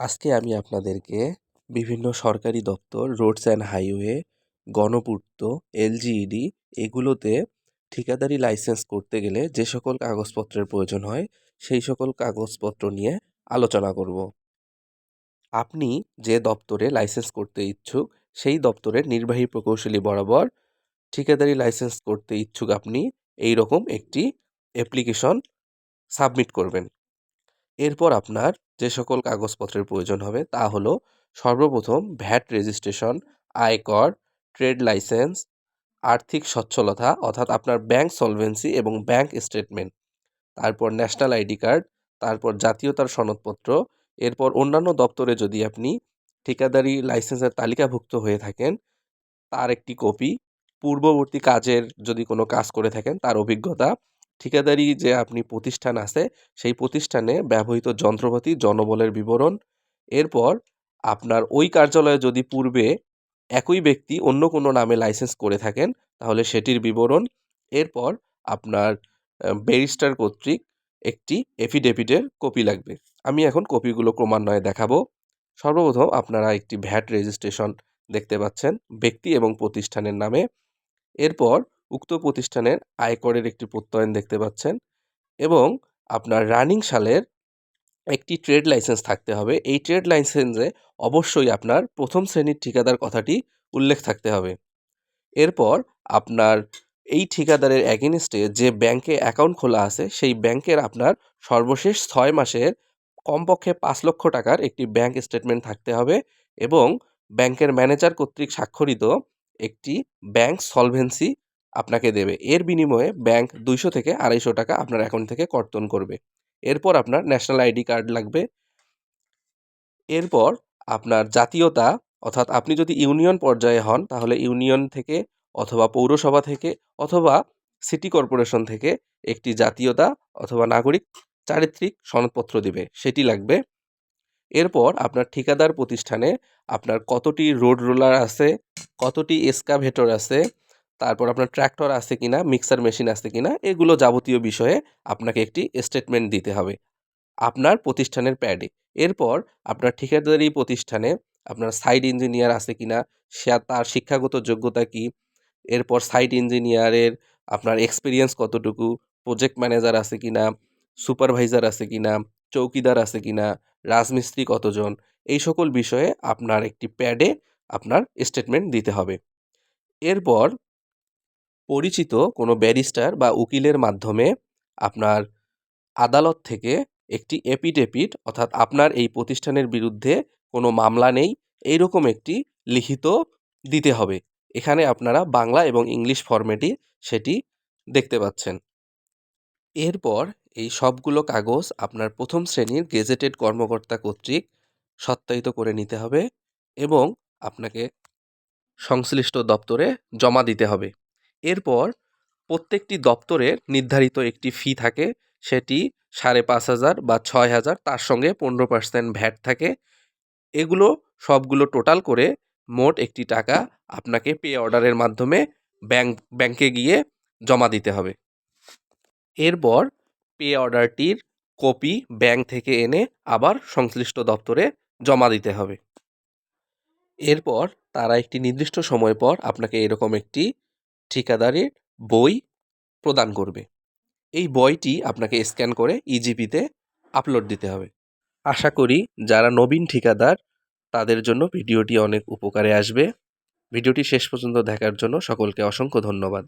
আজকে আমি আপনাদেরকে বিভিন্ন সরকারি দপ্তর, রোডস অ্যান্ড হাইওয়ে, গণপূর্ত, এলজিইডি এগুলোতে ঠিকাদারি লাইসেন্স করতে গেলে যে সকল কাগজপত্রের প্রয়োজন হয়, সেই সকল কাগজপত্র নিয়ে আলোচনা করব। আপনি যে দপ্তরে লাইসেন্স করতে ইচ্ছুক, সেই দপ্তরের নির্বাহী প্রকৌশলী বরাবর ঠিকাদারি লাইসেন্স করতে ইচ্ছুক আপনি এই রকম একটি অ্যাপ্লিকেশন সাবমিট করবেন। এরপর আপনার যে সকল কাগজপত্রের প্রয়োজন হবে তা হলো সর্বপ্রথম ভ্যাট রেজিস্ট্রেশন, আয়কর, ট্রেড লাইসেন্স, আর্থিক সচ্ছলতা অর্থাৎ আপনার ব্যাংক সলভেন্সি এবং ব্যাংক স্টেটমেন্ট। তারপর ন্যাশনাল আইডি কার্ড, তারপর জাতীয়তার সনদপত্র, এরপর অন্যান্য দপ্তরে যদি আপনি ঠিকাদারি লাইসেন্সের তালিকাভুক্ত হয়ে থাকেন, তার একটি কপি, পূর্ববর্তী কাজের যদি কোনো কাজ করে থাকেন, তার অভিজ্ঞতা ঠিকাদারি যে আপনি প্রতিষ্ঠান আছে, সেই প্রতিষ্ঠানে ব্যবহৃত যন্ত্রপাতি, জনবলের বিবরণ, এরপর আপনার ওই কার্যালয়ে যদি পূর্বে একই ব্যক্তি অন্য কোনো নামে লাইসেন্স করে থাকেন, তাহলে সেটির বিবরণ, এরপর আপনার ব্যারিস্টার কর্তৃক একটি এফিডেভিটের কপি লাগবে। আমি এখন কপিগুলো ক্রমান্বয়ে দেখাবো। সর্বপ্রথম আপনারা একটি ভ্যাট রেজিস্ট্রেশন দেখতে পাচ্ছেন, ব্যক্তি এবং প্রতিষ্ঠানের নামে। এরপর উক্ত প্রতিষ্ঠানের আয়করের একটি প্রত্যয়ন দেখতে পাচ্ছেন এবং আপনার রানিং সালের একটি ট্রেড লাইসেন্স থাকতে হবে। এই ট্রেড লাইসেন্সে অবশ্যই আপনার প্রথম শ্রেণির ঠিকাদার কথাটি উল্লেখ থাকতে হবে। এরপর আপনার এই ঠিকাদারের অ্যাগেনিস্টে যে ব্যাংকে অ্যাকাউন্ট খোলা আছে, সেই ব্যাংকের আপনার সর্বশেষ ছয় মাসের কমপক্ষে পাঁচ লক্ষ টাকার একটি ব্যাংক স্টেটমেন্ট থাকতে হবে এবং ব্যাংকের ম্যানেজার কর্তৃক স্বাক্ষরিত একটি ব্যাংক সলভেন্সি আপনাকে দেবে। এর বিনিময়ে ব্যাংক দুইশো থেকে আড়াইশো টাকা আপনার অ্যাকাউন্ট থেকে কর্তন করবে। এরপর আপনার ন্যাশনাল আইডি কার্ড লাগবে। এরপর আপনার জাতীয়তা, অর্থাৎ আপনি যদি ইউনিয়ন পর্যায়ে হন, তাহলে ইউনিয়ন থেকে অথবা পৌরসভা থেকে অথবা সিটি কর্পোরেশন থেকে একটি জাতীয়তা অথবা নাগরিক চারিত্রিক সনদপত্র দিবে। সেটি লাগবে। এরপর আপনার ঠিকাদার প্রতিষ্ঠানে আপনার কতটি রোড রোলার আছে, কতটি এসকাভেটর আছে তারপর আপনার ট্র্যাক্টর আছে কিনা মিক্সার মেশিন আছে কিনা, এগুলো যাবতীয় বিষয়ে আপনাকে একটি স্টেটমেন্ট দিতে হবে। আপনার প্রতিষ্ঠানের প্যাডে এরপর আপনার ঠিকাদারি প্রতিষ্ঠানে আপনার সাইড ইঞ্জিনিয়ার আছে কিনা, সে তার শিক্ষাগত যোগ্যতা কি, এরপর সাইট ইঞ্জিনিয়ারের আপনার এক্সপিরিয়েন্স কতটুকু প্রজেক্ট ম্যানেজার আছে কিনা সুপারভাইজার আছে কিনা, চৌকিদার আছে কিনা, রাজমিস্ত্রি কতজন, এই সকল বিষয়ে আপনার একটি প্যাডে আপনার স্টেটমেন্ট দিতে হবে। এরপর পরিচিত কোনো ব্যারিস্টার বা উকিলের মাধ্যমে আপনার আদালত থেকে একটি এপিডেপিট অর্থাৎ আপনার এই প্রতিষ্ঠানের বিরুদ্ধে কোনো মামলা নেই, এইরকম একটি লিখিত দিতে হবে। এখানে আপনারা বাংলা এবং ইংলিশ ফরম্যাটে সেটি দেখতে পাচ্ছেন। এরপর এই সবগুলো কাগজ আপনার প্রথম শ্রেণির গেজেটেড কর্মকর্তা কর্তৃক সত্যায়িত করে নিতে হবে এবং আপনাকে সংশ্লিষ্ট দপ্তরে জমা দিতে হবে। এরপর প্রত্যেকটি দপ্তরের নির্ধারিত একটি ফি থাকে। সেটি সাড়ে পাঁচ হাজার বা ছয় হাজার, তার সঙ্গে পনেরো পার্সেন্ট ভ্যাট থাকে। এগুলো সবগুলো টোটাল করে মোট একটি টাকা আপনাকে পে অর্ডারের মাধ্যমে ব্যাংক ব্যাংকে গিয়ে জমা দিতে হবে। এরপর পে অর্ডারটির কপি ব্যাংক থেকে এনে আবার সংশ্লিষ্ট দপ্তরে জমা দিতে হবে। এরপর তারা একটি নির্দিষ্ট সময় পর আপনাকে এরকম একটি ঠিকাদারির বই প্রদান করবে। এই বইটি আপনাকে স্ক্যান করে ইজিপিতে আপলোড দিতে হবে। আশা করি যারা নবীন ঠিকাদার, তাদের জন্য ভিডিওটি অনেক উপকারে আসবে। ভিডিওটি শেষ পর্যন্ত দেখার জন্য সকলকে অসংখ্য ধন্যবাদ।